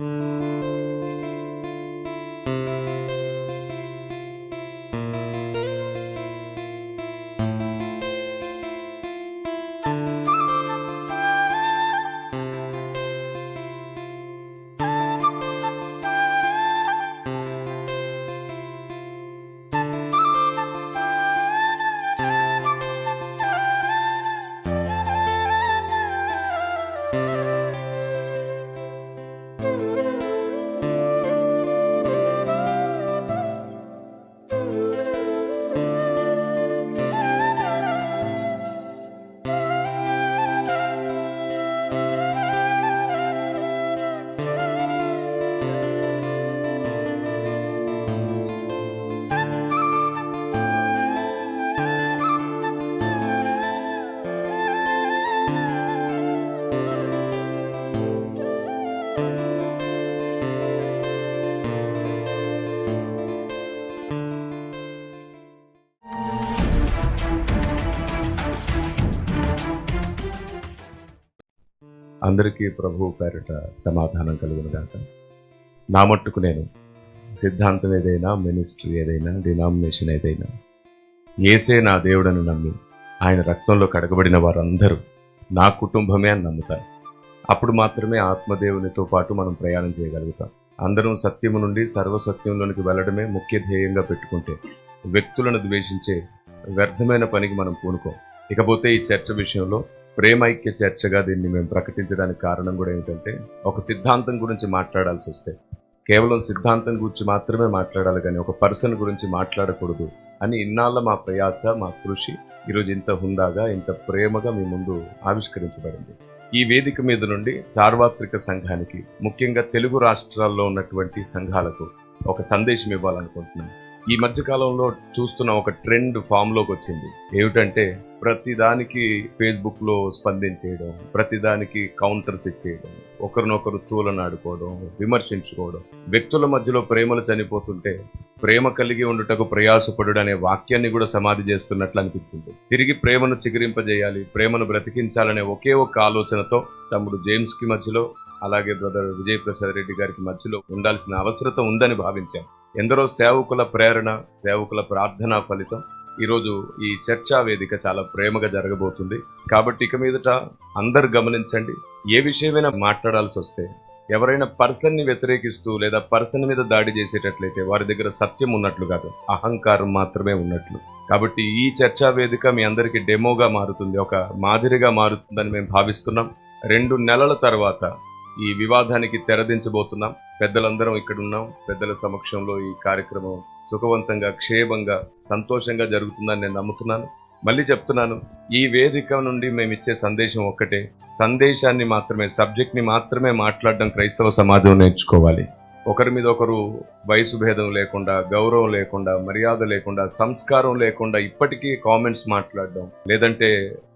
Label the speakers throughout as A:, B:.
A: Mm-hmm. అందరికీ ప్రభువు పేరిట సమాధానం కలుగునుగాక. నా మట్టుకు నేను సిద్ధాంతం ఏదైనా మినిస్ట్రీ ఏదైనా డినామినేషన్ ఏదైనా ఏసే నా దేవుడని నమ్మి ఆయన రక్తంలో కడగబడిన వారందరూ నా కుటుంబమే అని నమ్ముతారు. అప్పుడు మాత్రమే ఆత్మదేవునితో పాటు మనం ప్రయాణం చేయగలుగుతాం. అందరం సత్యము నుండి సర్వసత్యంలోనికి వెళ్ళడమే ముఖ్య ధ్యేయంగా పెట్టుకుంటే వ్యక్తులను ద్వేషించే వ్యర్థమైన పనికి మనం పూనుకోం. ఇకపోతే ఈ చర్చ విషయంలో ప్రేమైక్య చర్చగా దీన్ని మేము ప్రకటించడానికి కారణం కూడా ఏంటంటే ఒక సిద్ధాంతం గురించి మాట్లాడాల్సి వస్తే కేవలం సిద్ధాంతం గురించి మాత్రమే మాట్లాడాలి కానీ ఒక పర్సన్ గురించి మాట్లాడకూడదు అని ఇన్నాళ్ళ మా ప్రయాస మా కృషి ఈరోజు ఇంత హుందాగా ఇంత ప్రేమగా మీ ముందు ఆవిష్కరించబడింది. ఈ వేదిక మీద నుండి సార్వత్రిక సంఘానికి ముఖ్యంగా తెలుగు రాష్ట్రాల్లో ఉన్నటువంటి సంఘాలకు ఒక సందేశం ఇవ్వాలనుకుంటున్నాను. ఈ మధ్యకాలంలో చూస్తున్న ఒక ట్రెండ్ ఫామ్లోకి వచ్చింది. ఏమిటంటే ప్రతిదానికి ఫేస్బుక్లో స్పందించేయడం ప్రతిదానికి కౌంటర్స్ ఇచ్చేయడం ఒకరినొకరు తూలనాడుకోవడం విమర్శించుకోవడం. వ్యక్తుల మధ్యలో ప్రేమలు చనిపోతుంటే ప్రేమ కలిగి ఉండుటకు ప్రయాసపడు అనే వాక్యాన్ని కూడా సమాధి చేస్తున్నట్లు అనిపించింది. తిరిగి ప్రేమను చిగురింపజేయాలి ప్రేమను బ్రతికించాలనే ఒకే ఒక్క ఆలోచనతో తమ్ముడు జేమ్స్కి మధ్యలో అలాగే బ్రదర్ విజయ్ ప్రసాద్ రెడ్డి గారికి మధ్యలో ఉండాల్సిన అవసరత ఉందని భావించాను. ఎందరో సేవకుల ప్రేరణ సేవకుల ప్రార్థన ఫలితం ఈరోజు ఈ చర్చా వేదిక చాలా ప్రేమగా జరగబోతుంది. కాబట్టి ఇక మీదట అందరు గమనించండి ఏ విషయమైనా మాట్లాడాల్సి వస్తే ఎవరైనా పర్సన్ని వ్యతిరేకిస్తూ లేదా పర్సన్ మీద దాడి చేసేటట్లయితే వారి దగ్గర సత్యం ఉన్నట్లు కాదు అహంకారం మాత్రమే ఉన్నట్లు. కాబట్టి ఈ చర్చా వేదిక మీ అందరికీ డెమోగా మారుతుంది ఒక మాదిరిగా మారుతుందని మేము భావిస్తున్నాం. రెండు నెలల తర్వాత ఈ వివాదానికి తెరదించబోతున్నాం. పెద్దలందరం ఇక్కడ ఉన్నాం పెద్దల సమక్షంలో ఈ కార్యక్రమం సుఖవంతంగా క్షేమంగా సంతోషంగా జరుగుతుందని నేను నమ్ముతున్నాను. మళ్ళీ చెప్తున్నాను ఈ వేదిక నుండి మేము ఇచ్చే సందేశం ఒక్కటే. సందేశాన్ని మాత్రమే సబ్జెక్ట్ని మాత్రమే మాట్లాడడం క్రైస్తవ సమాజం నేర్చుకోవాలి. ఒకరి మీద ఒకరు వయసు భేదం లేకుండా గౌరవం లేకుండా మర్యాద లేకుండా సంస్కారం లేకుండా ఇప్పటికీ కామెంట్స్ మాట్లాడడం లేదంటే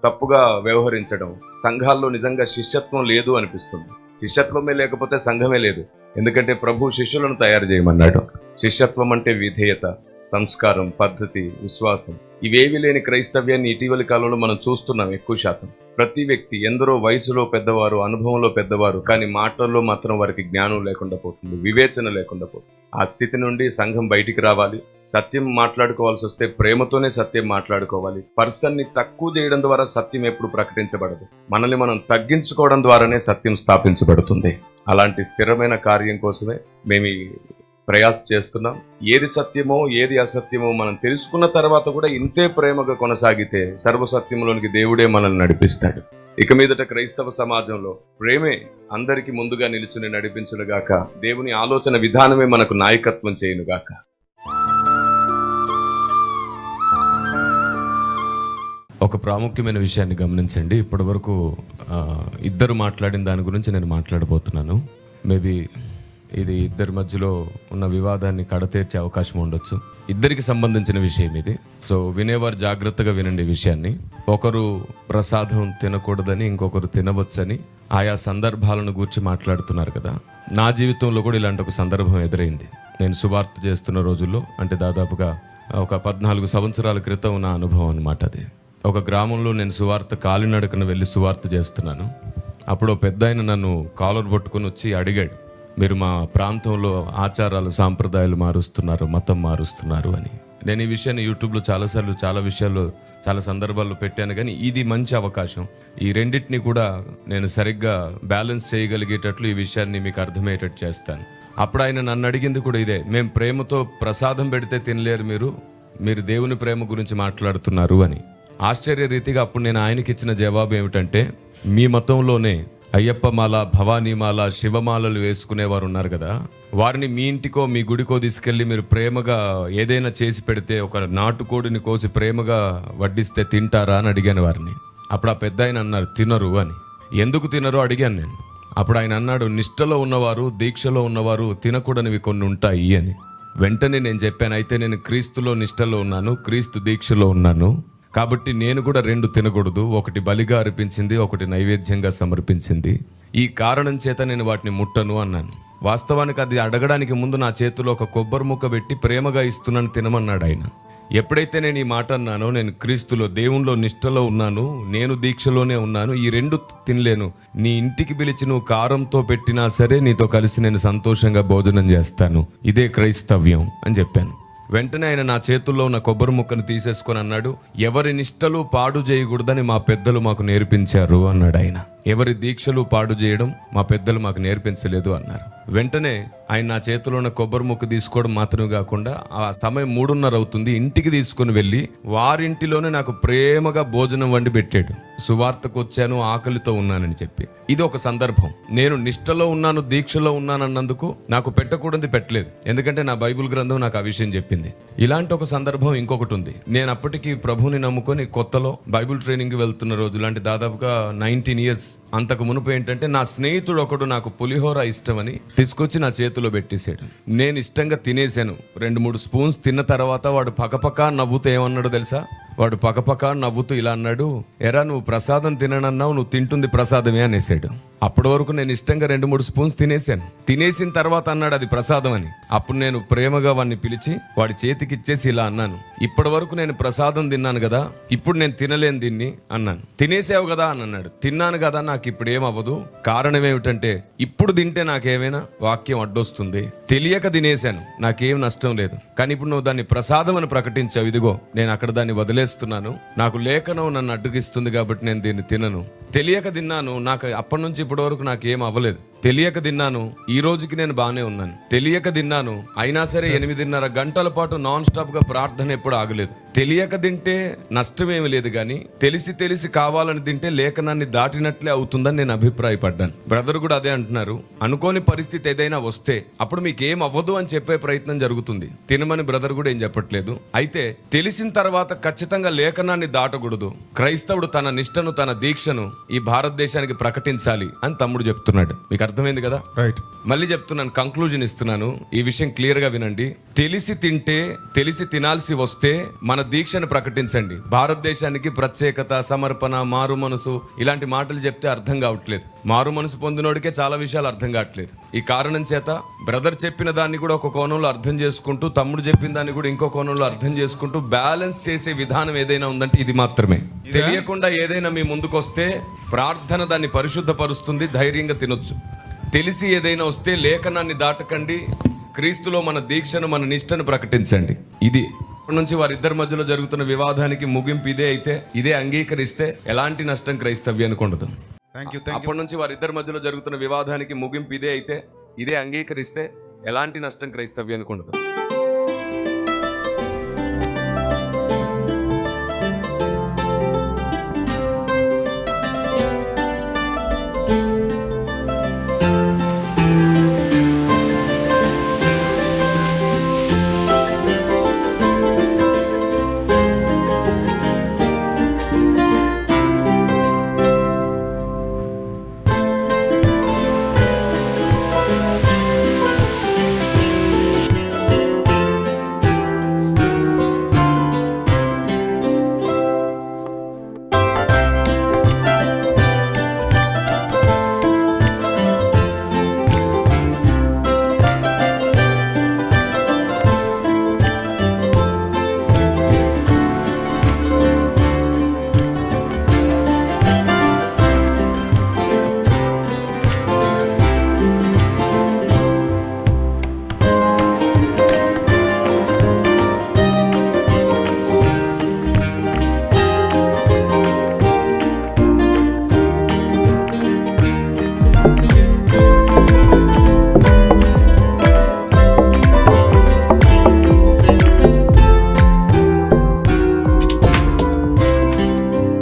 A: తప్పుగా వ్యవహరించడం సంఘాల్లో నిజంగా శిష్యత్వం లేదు అనిపిస్తుంది. శిష్యత్వమే లేకపోతే సంఘమే లేదు. ఎందుకంటే ప్రభు శిష్యులను తయారు చేయమన్నాడు. శిష్యత్వం అంటే విధేయత సంస్కారం పద్ధతి విశ్వాసం. ఇవేవి లేని క్రైస్తవ్యాన్ని ఇటీవలి కాలంలో మనం చూస్తున్నాం ఎక్కువ శాతం. ప్రతి వ్యక్తి ఎందరో వయసులో పెద్దవారు అనుభవంలో పెద్దవారు కానీ మాటల్లో మాత్రం వారికి జ్ఞానం లేకుండా పోతుంది వివేచన లేకుండా పోతుంది. ఆ స్థితి నుండి సంఘం బయటికి రావాలి సత్యం మాట్లాడుకోవాల్సి వస్తే ప్రేమతోనే సత్యం మాట్లాడుకోవాలి. పర్సన్ని తక్కువ చేయడం ద్వారా సత్యం ఎప్పుడు ప్రకటించబడదు. మనల్ని మనం తగ్గించుకోవడం ద్వారానే సత్యం స్థాపించబడుతుంది. అలాంటి స్థిరమైన కార్యం కోసమే మేము ప్రయాస చేస్తున్నాం. ఏది సత్యమో ఏది అసత్యమో మనం తెలుసుకున్న తర్వాత కూడా ఇంతే ప్రేమగా కొనసాగితే సర్వసత్యంలోనికి దేవుడే మనల్ని నడిపిస్తాడు. ఇక మీదట క్రైస్తవ సమాజంలో ప్రేమే అందరికీ ముందుగా నిలుచుని నడిపించునుగాక దేవుని ఆలోచన విధానమే మనకు నాయకత్వం చేయునుగాక.
B: ఒక ప్రాముఖ్యమైన విషయాన్ని గమనించండి. ఇప్పటి వరకు ఇద్దరు మాట్లాడిన దాని గురించి నేను మాట్లాడబోతున్నాను. మేబీ ఇది ఇద్దరి మధ్యలో ఉన్న వివాదాన్ని కడతీర్చే అవకాశం ఉండొచ్చు. ఇద్దరికి సంబంధించిన విషయం ఇది. సో వినేవారు జాగ్రత్తగా వినండి విషయాన్ని. ఒకరు ప్రసాదం తినకూడదని ఇంకొకరు తినవచ్చని ఆయా సందర్భాలను గూర్చి మాట్లాడుతున్నారు కదా. నా జీవితంలో కూడా ఇలాంటి ఒక సందర్భం ఎదురైంది. నేను సువార్త చేస్తున్న రోజుల్లో అంటే దాదాపుగా ఒక పద్నాలుగు సంవత్సరాల క్రితం నా అనుభవం అనమాట అది. ఒక గ్రామంలో నేను సువార్త కాలినడకన వెళ్ళి సువార్త చేస్తున్నాను. అప్పుడు పెద్ద ఆయన నన్ను కాలర్ పట్టుకొని వచ్చి అడిగాడు.
A: మీరు మా ప్రాంతంలో ఆచారాలు సాంప్రదాయాలు మారుస్తున్నారు మతం మారుస్తున్నారు అని. నేను ఈ విషయాన్ని యూట్యూబ్లో చాలాసార్లు చాలా విషయాలు చాలా సందర్భాల్లో పెట్టాను కానీ ఇది మంచి అవకాశం. ఈ రెండింటిని కూడా నేను సరిగ్గా బ్యాలెన్స్ చేయగలిగేటట్లు ఈ విషయాన్ని మీకు అర్థమయ్యేటట్టు చేస్తాను. అప్పుడు ఆయన నన్ను అడిగింది కూడా ఇదే మేము ప్రేమతో ప్రసాదం పెడితే తినలేరు మీరు మీరు దేవుని ప్రేమ గురించి మాట్లాడుతున్నారు అని. ఆశ్చర్య రీతిగా అప్పుడు నేను ఆయనకి ఇచ్చిన జవాబు ఏమిటంటే మీ మతంలోనే అయ్యప్ప మాల శివమాలలు వేసుకునేవారు ఉన్నారు కదా. వారిని మీ ఇంటికో మీ గుడికో తీసుకెళ్ళి మీరు ప్రేమగా ఏదైనా చేసి పెడితే ఒక నాటుకోడిని కోసి ప్రేమగా వడ్డిస్తే తింటారా అని అడిగాను వారిని. అప్పుడు ఆ పెద్ద ఆయన అన్నారు తినరు అని. ఎందుకు తినరు? అడిగాను నేను. అప్పుడు ఆయన అన్నాడు నిష్టలో ఉన్నవారు దీక్షలో ఉన్నవారు తినకూడనివి కొన్ని ఉంటాయి అని. వెంటనే నేను చెప్పాను అయితే నేను క్రీస్తులో నిష్టలో ఉన్నాను క్రీస్తు దీక్షలో ఉన్నాను కాబట్టి నేను కూడా రెండు తినకూడదు. ఒకటి బలిగా అర్పించింది ఒకటి నైవేద్యంగా సమర్పించింది. ఈ కారణం చేత నేను వాటిని ముట్టను అన్నాను. వాస్తవానికి అది అడగడానికి ముందు నా చేతిలో ఒక కొబ్బరి ముక్క పెట్టి ప్రేమగా ఇస్తున్నాను తినమన్నాడు ఆయన. ఎప్పుడైతే నేను ఈ మాట అన్నానో నేను క్రీస్తులో దేవునిలో నిష్టలో ఉన్నాను నేను దీక్షలోనే ఉన్నాను ఈ రెండు తినలేను. నీ ఇంటికి పిలిచి నువ్వు కారంతో పెట్టినా సరే నీతో కలిసి నేను సంతోషంగా భోజనం చేస్తాను. ఇదే క్రైస్తవ్యం అని చెప్పాను. వెంటనే ఆయన నా చేతుల్లో ఉన్న కొబ్బరి ముక్కను తీసేసుకొని అన్నాడు ఎవరి నిష్టలు పాడు చేయకూడదని మా పెద్దలు మాకు నేర్పించారు అన్నాడు ఆయన. ఎవరి దీక్షలు పాడు చేయడం మా పెద్దలు మాకు నేర్పించలేదు అన్నారు. వెంటనే ఆయన నా చేతిలో ఉన్న కొబ్బరి ముక్క తీసుకోవడం మాత్రమే కాకుండా ఆ సమయం మూడున్నర అవుతుంది ఇంటికి తీసుకుని వెళ్ళి వారింటిలోనే నాకు ప్రేమగా భోజనం వండి పెట్టాడు. సువార్తకు వచ్చాను ఆకలితో ఉన్నానని చెప్పి. ఇది ఒక సందర్భం. నేను నిష్టలో ఉన్నాను దీక్షలో ఉన్నానన్నందుకు నాకు పెట్టకూడదు పెట్టలేదు. ఎందుకంటే నా బైబిల్ గ్రంథం నాకు ఆ విషయం చెప్పింది. ఇలాంటి ఒక సందర్భం ఇంకొకటి ఉంది. నేను అప్పటికి ప్రభుని నమ్ముకొని కొత్తలో బైబిల్ ట్రైనింగ్ వెళ్తున్న రోజు లాంటి దాదాపుగా నైన్టీన్ ఇయర్స్ అంతకు మునుపు ఏంటంటే నా స్నేహితుడు ఒకడు నాకు పులిహోర ఇష్టమని తీసుకొచ్చి నా చేతిలో పెట్టేశాడు. నేను ఇష్టంగా తినేశాను. రెండు మూడు స్పూన్స్ తిన్న తర్వాత వాడు పక్కపక్క నవ్వుతూ ఏమన్నాడు తెలుసా? వాడు పక్కపక్క నవ్వుతూ ఇలా అన్నాడు ఎరా నువ్వు ప్రసాదం తిననన్నావు నువ్వు తింటుంది ప్రసాదమే అనేసాడు. అప్పటి వరకు నేను ఇష్టంగా రెండు మూడు స్పూన్స్ తినేసాను తినేసిన తర్వాత అన్నాడు అది ప్రసాదం అని. అప్పుడు నేను ప్రేమగా వాడిని పిలిచి వాడి చేతికి ఇచ్చేసి ఇలా అన్నాను. ఇప్పటి వరకు నేను ప్రసాదం తిన్నాను కదా ఇప్పుడు నేను తినలేను దీన్ని అన్నాను. తినేసావు కదా అని అన్నాడు. తిన్నాను కదా నాకు ఇప్పుడు ఏమవ్వదు. కారణం ఏమిటంటే ఇప్పుడు తింటే నాకేమైనా వాక్యం అడ్డొస్తుంది. తెలియక తినేశాను. నాకేం నష్టం లేదు. కానీ ఇప్పుడు నువ్వు దాన్ని ప్రసాదం అని ప్రకటించావు. ఇదిగో నేను అక్కడ దాన్ని వదిలేస్తున్నాను నాకు లేఖనం నన్ను అడ్డగిస్తుంది కాబట్టి నేను దీన్ని తినను. తెలియక తిన్నాను. నాకు అప్పటి నుంచి ఇప్పటి వరకు నాకు ఏం అవ్వలేదు. తెలియక తిన్నాను. ఈ రోజుకి నేను బాగానే ఉన్నాను. తెలియక తిన్నాను. అయినా సరే ఎనిమిదిన్నర గంటల పాటు నాన్ స్టాప్గా ప్రార్థన ఎప్పుడు ఆగలేదు. తెలియక తింటే నష్టమేమి లేదు కానీ తెలిసి తెలిసి కావాలని తింటే లేఖనాన్ని దాటినట్లే అవుతుందని నేను అభిప్రాయపడ్డాను. బ్రదర్ కూడా అదే అంటున్నారు. అనుకోని పరిస్థితి ఏదైనా వస్తే అప్పుడు మీకు ఏం అవ్వదు అని చెప్పే ప్రయత్నం జరుగుతుంది. తినమని బ్రదర్ కూడా ఏం చెప్పట్లేదు. అయితే తెలిసిన తర్వాత ఖచ్చితంగా లేఖనాన్ని దాటకూడదు. క్రైస్తవుడు తన నిష్టను తన దీక్షను ఈ భారతదేశానికి ప్రకటించాలి అని తమ్ముడు చెప్తున్నాడు. మీకు అర్థమైంది కదా?
C: రైట్
A: మళ్ళీ చెప్తున్నాను కంక్లూజన్ ఇస్తున్నాను. ఈ విషయం క్లియర్గా వినండి. తెలిసి తింటే తెలిసి తినాల్సి వస్తే మన దీక్షను ప్రకటించండి. భారతదేశానికి ప్రత్యేకత సమర్పణ మారు మనసు ఇలాంటి మాటలు చెప్తే అర్థం కావట్లేదు. మారు మనసు పొందినోడికే చాలా విషయాలు అర్థం కావట్లేదు. ఈ కారణం చేత బ్రదర్ చెప్పిన దాన్ని కూడా ఒక కోణంలో అర్థం చేసుకుంటూ తమ్ముడు చెప్పిన దాన్ని కూడా ఇంకో కోణంలో అర్థం చేసుకుంటూ బ్యాలెన్స్ చేసే విధానం ఏదైనా ఉందంటే ఇది మాత్రమే. తెలియకుండా ఏదైనా మీ ముందుకు వస్తే ప్రార్థన దాన్ని పరిశుద్ధపరుస్తుంది ధైర్యంగా తినొచ్చు. తెలిసి ఏదైనా వస్తే లేఖనాన్ని దాటకండి. క్రీస్తులో మన దీక్షను మన నిష్టను ప్రకటించండి. ఇది ఇప్పటి నుంచి వారిద్దరి మధ్యలో జరుగుతున్న వివాదానికి ముగింపు ఇదే అయితే ఇదే అంగీకరిస్తే ఎలాంటి నష్టం క్రైస్తవ్యానికి ఉండదు
C: థ్యాంక్ యూ థ్యాంక్
A: అప్పటి నుంచి వారిద్దరి మధ్యలో జరుగుతున్న వివాదానికి ముగింపు ఇదే అయితే ఇదే అంగీకరిస్తే ఎలాంటి నష్టం క్రైస్తవ్యానికి ఉండదు